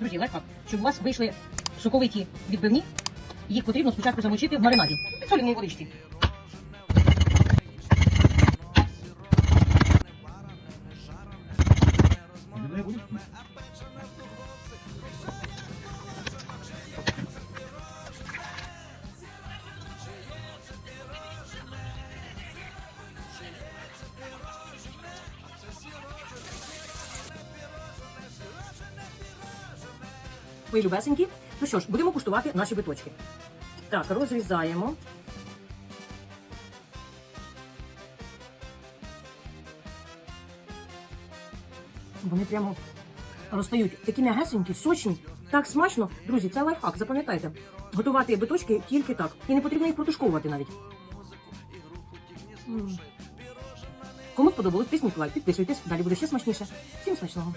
Друзі, лайфхак, щоб у вас вийшли соковиті відбивні, їх потрібно спочатку замочити в маринаді. В підсоленій водичці. Відбивні будуть? Мої любесенькі. Ну що ж, будемо куштувати наші биточки. Так, розрізаємо. Вони прямо розстають такі м'ягесенькі, сочні, так смачно. Друзі, це лайфхак, запам'ятайте. Готувати биточки тільки так. І не потрібно їх протушковувати навіть. Кому сподобалось, тисніть лайк, підписуйтесь, далі буде ще смачніше. Всім смачного!